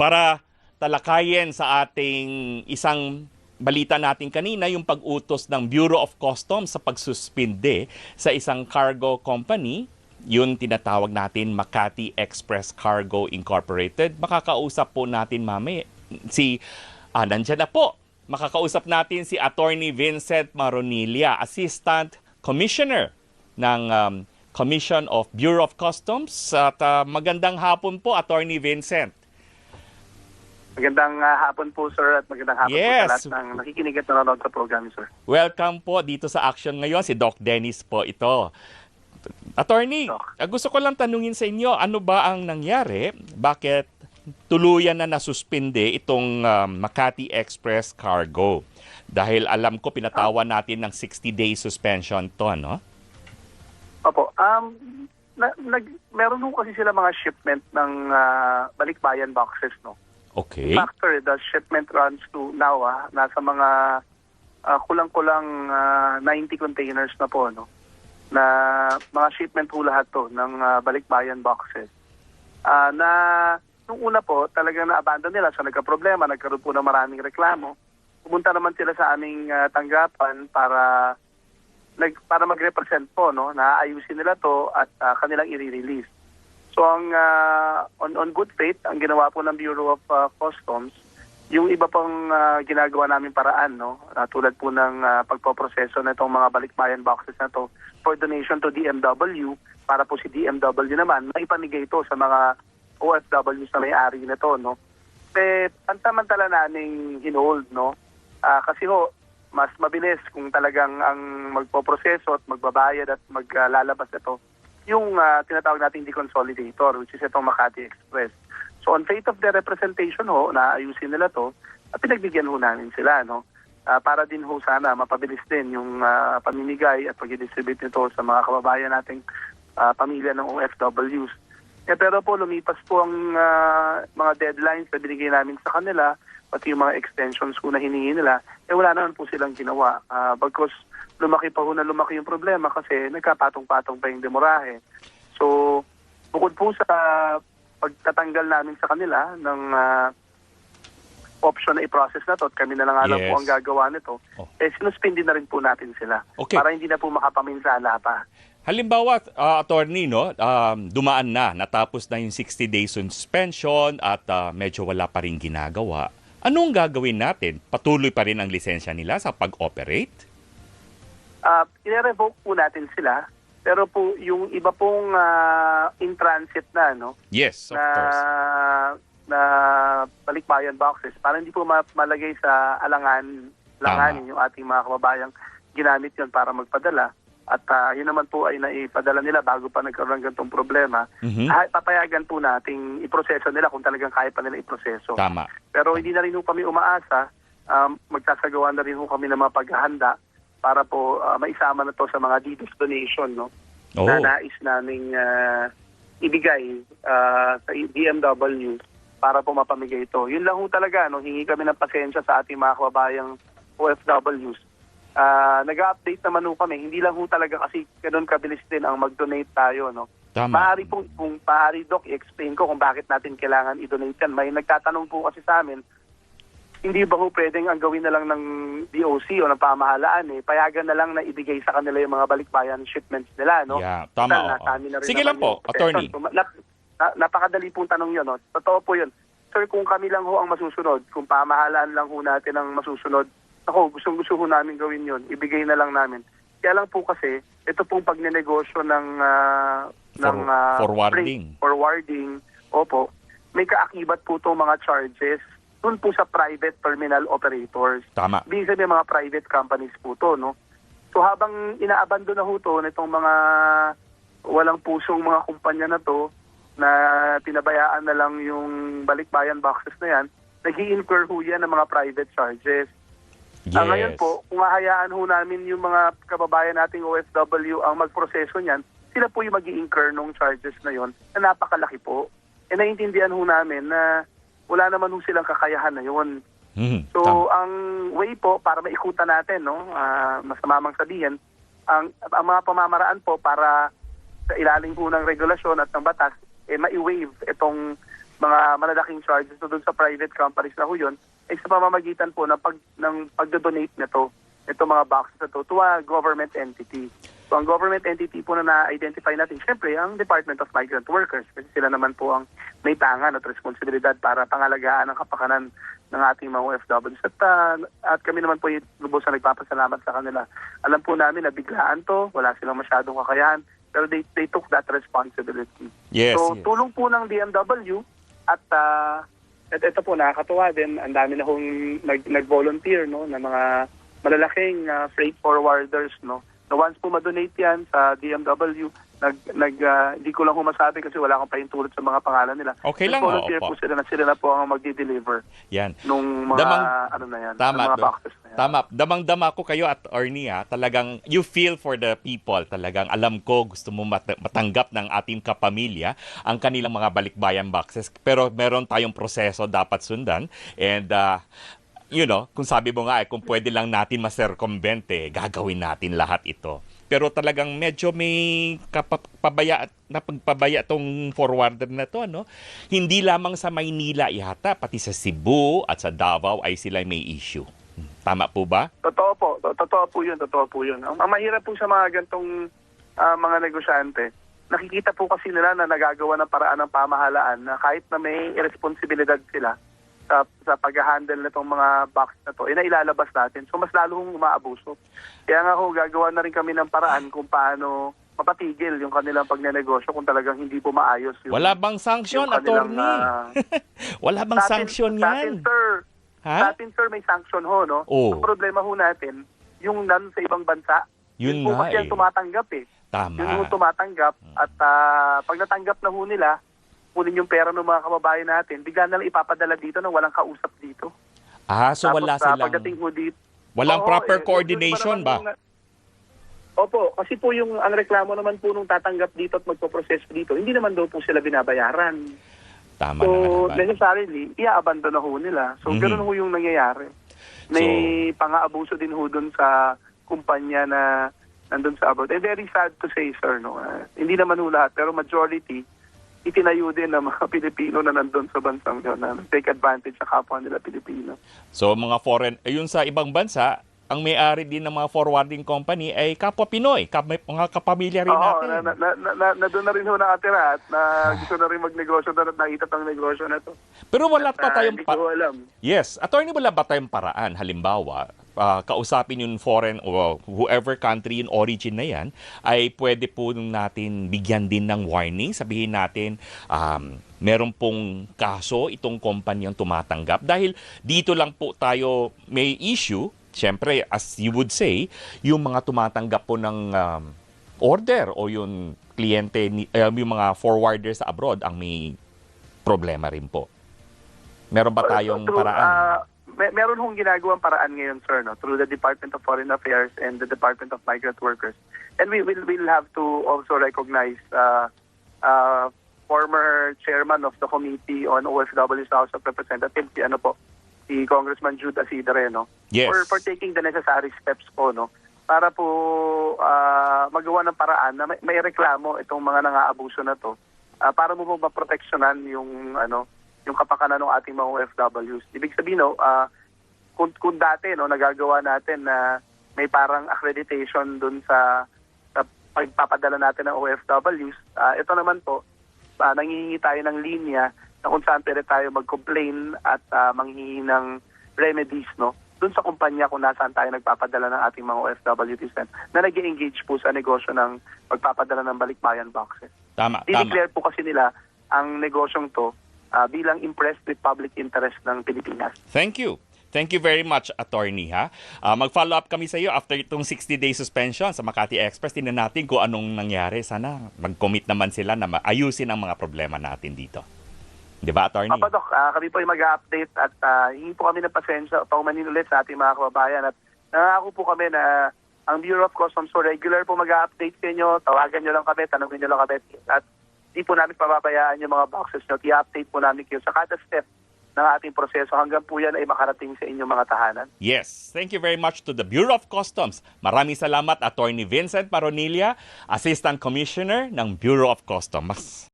Para talakayin sa ating isang balita natin kanina, yung pag-utos ng Bureau of Customs sa pagsuspinde sa isang cargo company, yun tinatawag natin Makati Express Cargo Incorporated. Makakausap po natin mami si, ah, nandyan na po, makakausap natin si Attorney Vincent Maronilia, Assistant Commissioner ng um, Commission of Bureau of Customs. At ah, magandang hapon po, Attorney Vincent. Magandang ah, hapon po, sir, at magandang hapon Yes. po sa lahat ng nakikinig at nanonood sa program, sir. Welcome po dito sa Action ngayon. Si Doc Dennis po ito. Attorney, Doc. ah, gusto ko lang tanungin sa inyo, ano ba ang nangyari? Bakit tuluyan na nasuspinde itong um, Makati Express Cargo? Dahil alam ko pinatawan natin ng 60-day suspension to, no? Opo, um, na, nag, meron po kasi sila mga shipment ng ah, balikbayan boxes, no? Okay. In fact, sir, the shipment runs to now, ah, nasa mga ah, kulang-kulang ah, 90 containers na po, no? Na mga shipment po lahat to ng ah, balikbayan boxes. Ah, na nung una po, talagang na-abandon nila. So nagka-problema, nagkaroon po ng maraming reklamo. Pumunta naman sila sa aming ah, tanggapan para nag para mag-represent po no na ayusin nila to at ah, kanilang i-release. So ang ah, on on good faith ang ginawa po ng Bureau of ah, Customs yung iba pang ah, ginagawa namin paraan no ah, tulad po ng ah, pagpoproseso na itong mga balikbayan boxes na to for donation to DMW para po si DMW naman maipamigay ito sa mga OFWs na may-ari na to no. Eh pansamantala namin hinold no. Ah, kasi ho mas mabilis kung talagang ang magpoproseso at magbabayad at maglalabas ito yung ah, tinatawag nating deconsolidator which is itong Makati Express. So on faith of their representation ho, naayusin nila to at pinagbigyan ho namin sila no. Ah, para din ho sana mapabilis din yung ah, pamimigay at pag-distribute nito sa mga kababayan nating ah, pamilya ng OFWs. Eh, pero po lumipas po ang ah, mga deadlines na binigay namin sa kanila pati yung mga extensions ko na hiningi nila, eh wala naman po silang ginawa. Ah, bagkus lumaki pa ho na lumaki yung problema kasi nagkapatong-patong pa yung demorahe. So, bukod po sa pagtatanggal namin sa kanila ng ah, option na i-process na to at kami na lang alam Yes. po ang gagawa nito, Oh. eh sinuspindi na rin po natin sila Okay. para hindi na po makapaminsala pa. Halimbawa, ah, attorney, no, um, dumaan na, natapos na yung 60-day suspension at ah, medyo wala pa rin ginagawa. Anong gagawin natin? Patuloy pa rin ang lisensya nila sa pag-operate? Uh, i-revoke po natin sila, pero po yung iba pong ah, in transit na, no, Yes, of na course. na balikbayan boxes para hindi po ma- malagay sa alangan langanin yung ating mga kababayang ginamit yon para magpadala at ah, yun naman po ay naipadala nila bago pa nagkaroon ng ganitong problema Mhm. ah, papayagan po nating iproseso nila kung talagang kaya pa nila iproseso Tama. pero hindi na rin ho kami umaasa um, magsasagawa na rin ho kami ng mga paghahanda para po ah, maisama na to sa mga deeds donation no Oh. na nais naming ah, ibigay ah, sa BMW para po mapamigay ito. Yun lang ho talaga, no? hingi kami ng pasensya sa ating mga kababayang OFWs. Ah, nag-update naman ho kami, hindi lang ho talaga kasi ganun kabilis din ang mag-donate tayo. No? Tama. Maaari po, kung maaari Doc, i-explain ko kung bakit natin kailangan i-donate yan. May nagtatanong po kasi sa amin, hindi ba ho pwedeng ang gawin na lang ng DOC o ng pamahalaan eh, payagan na lang na ibigay sa kanila yung mga balikbayan shipments nila, no? Yeah, tama. Nasa amin na rin Sige lang po, attorney. So, na- na- napakadali pong tanong yun, no? Totoo po yun. Sir, kung kami lang ho ang masusunod, kung pamahalaan lang ho natin ang masusunod, ako, gustong gusto ho namin gawin yun. Ibigay na lang namin. Kaya lang po kasi, ito pong pagnenegosyo ng, ng For- ah, forwarding. freight, forwarding, opo, may kaakibat po itong mga charges dun po sa private terminal operators. Tama. Ibig sabihin mga private companies po to, no? So habang inaabandon na ho to nitong mga walang pusong mga kumpanya na to na pinabayaan na lang yung balikbayan boxes na yan, nag incur ho yan ng mga private charges. Yes. Ah, ngayon po, kung hahayaan ho namin yung mga kababayan nating OFW ang magproseso niyan, sila po yung mag incur ng charges na yon na napakalaki po. E naiintindihan ho namin na wala naman ho silang kakayahan na yon. Mhm, So, tama. ang way po para maikutan natin, no, ah, masamamang sabihin, ang, ang mga pamamaraan po para sa ilalim po ng regulasyon at ng batas, eh, ma-waive itong mga malalaking charges so doon sa private companies na ho yun, ay sa pamamagitan po ng, pag, ng pagdodonate nito, ito mga boxes na to, to a government entity. So ang government entity po na na-identify natin, syempre ang Department of Migrant Workers kasi sila naman po ang may tangan at responsibilidad para pangalagaan ang kapakanan ng ating mga OFWs. At, ah, at kami naman po yung lubos na nagpapasalamat sa kanila. Alam po namin na biglaan to, wala silang masyadong kakayahan, pero they, they took that responsibility. Yes, so yes. tulong po ng DMW at ah, at ito po nakakatuwa din, ang dami na hong nag, nag-volunteer no, na mga malalaking ah, freight forwarders no. Na once po madonate yan sa DMW, nag, nag ah, hindi ko lang ho masabi kasi wala akong pahintulot sa mga pangalan nila. Okay lang, volunteer oo, po sila na sila na po ang magdi-deliver Yan. nung mga Damang- ano na yan, Tama, mga boxes na yan. Tama. Damang-dama ko kayo at Orny ha. Talagang you feel for the people. Talagang alam ko gusto mo mat- matanggap ng ating kapamilya ang kanilang mga balikbayan boxes. Pero meron tayong proseso dapat sundan. And uh, you know, kung sabi mo nga eh, kung pwede lang natin ma-circumvent eh, gagawin natin lahat ito. Pero talagang medyo may kapabaya na pagpabaya tong forwarder na to, ano? Hindi lamang sa Maynila yata, pati sa Cebu at sa Davao ay sila may issue. Tama po ba? Totoo po. To- Totoo po yun. Totoo po yun. Ang, mahirap po sa mga gantong ah, mga negosyante, nakikita po kasi nila na nagagawa ng paraan ng pamahalaan na kahit na may responsibilidad sila sa, sa pag-handle nitong mga box na to, eh nailalabas natin. So mas lalo hong umaabuso. Kaya nga ho, gagawa na rin kami ng paraan kung paano mapatigil yung kanilang pagnenegosyo kung talagang hindi po maayos yung, Wala bang sanction, attorney? ah, Wala bang sa atin- sanction yan? sir, Ha? sa atin, sir, may sanction ho, no? Oo. Ang problema ho natin, yung nan sa ibang bansa, Yun po nga kasi eh. ang tumatanggap eh. Tama. Yun yung tumatanggap at ah, pag natanggap na ho nila, kunin yung pera ng mga kababayan natin, bigla na lang ipapadala dito na walang kausap dito. Ah, so Tapos, wala ah, silang... pagdating ho dito, Walang Oo, proper eh, coordination ba? yung- Opo, kasi po yung ang reklamo naman po nung tatanggap dito at magpo-process dito, hindi naman daw po sila binabayaran. Tama So, naman. necessarily, ia-abandon na ho nila. So, Mhm. ganoon ho yung nangyayari. May pang-aabuso din ho dun sa kumpanya na nandun sa abroad. And very sad to say, sir, no? ah, hindi naman ho lahat, pero majority, itinayo din ng mga Pilipino na nandun sa bansang yun na take advantage sa kapwa nila Pilipino. So mga foreign, ayun sa ibang bansa, ang may-ari din ng mga forwarding company ay kapwa Pinoy, kap- mga kapamilya rin Oo, natin. na, na, na, na, na doon na rin ho nakatira at na gusto na rin magnegosyo na nakita ang negosyo na to. Pero wala pa Ah, tayong hindi pa- ko alam. Yes, attorney wala ba tayong paraan halimbawa ah, kausapin yung foreign or whoever country in origin na yan ay pwede po natin bigyan din ng warning sabihin natin um, meron pong kaso itong kumpanyang tumatanggap dahil dito lang po tayo may issue Siyempre, as you would say, yung mga tumatanggap po ng um, order o yung kliyente, eh, yung mga forwarders sa abroad ang may problema rin po. Meron ba tayong paraan? May, meron hong ginagawang paraan ngayon, sir, no, through the Department of Foreign Affairs and the Department of Migrant Workers. And we will will have to also recognize uh, uh, former chairman of the Committee on OFW sa House of Representatives, si ano po, si Congressman Jude Asidre, no? Yes. For, for taking the necessary steps po, no? Para po ah, magawa ng paraan na may, may reklamo itong mga nangaabuso na to ah, para mo po maproteksyonan yung ano yung kapakanan ng ating mga OFWs. Ibig sabihin no, ah, kung, kung dati no nagagawa natin na may parang accreditation dun sa sa pagpapadala natin ng OFWs, ah, ito naman po uh, nangihingi tayo ng linya na kung saan pwede tayo mag-complain at ah, manghihingi ng remedies no dun sa kumpanya kung nasaan tayo nagpapadala ng ating mga OFWs na nag engage po sa negosyo ng pagpapadala ng balikbayan boxes. Tama, tama. Dineclare po kasi nila ang negosyong to ah, bilang impressed with public interest ng Pilipinas. Thank you. Thank you very much, attorney ha. Ah, mag-follow up kami sa iyo after itong 60-day suspension sa Makati Express. Tingnan natin kung anong nangyari. Sana mag-commit naman sila na maayusin ang mga problema natin dito. Di ba, attorney? Papa ah, kami po ay mag-update at uh, hingi po kami ng pasensya paumanin ulit sa ating mga kababayan at nangako po kami na ang Bureau of Customs po regular po mag-update sa inyo. Tawagan nyo lang kami, tanongin nyo lang kami at di po namin pababayaan yung mga boxes nyo. I-update po namin kayo sa kada step ng ating proseso hanggang po yan ay makarating sa inyong mga tahanan. Yes. Thank you very much to the Bureau of Customs. Maraming salamat, Attorney Vincent Maronilla, Assistant Commissioner ng Bureau of Customs.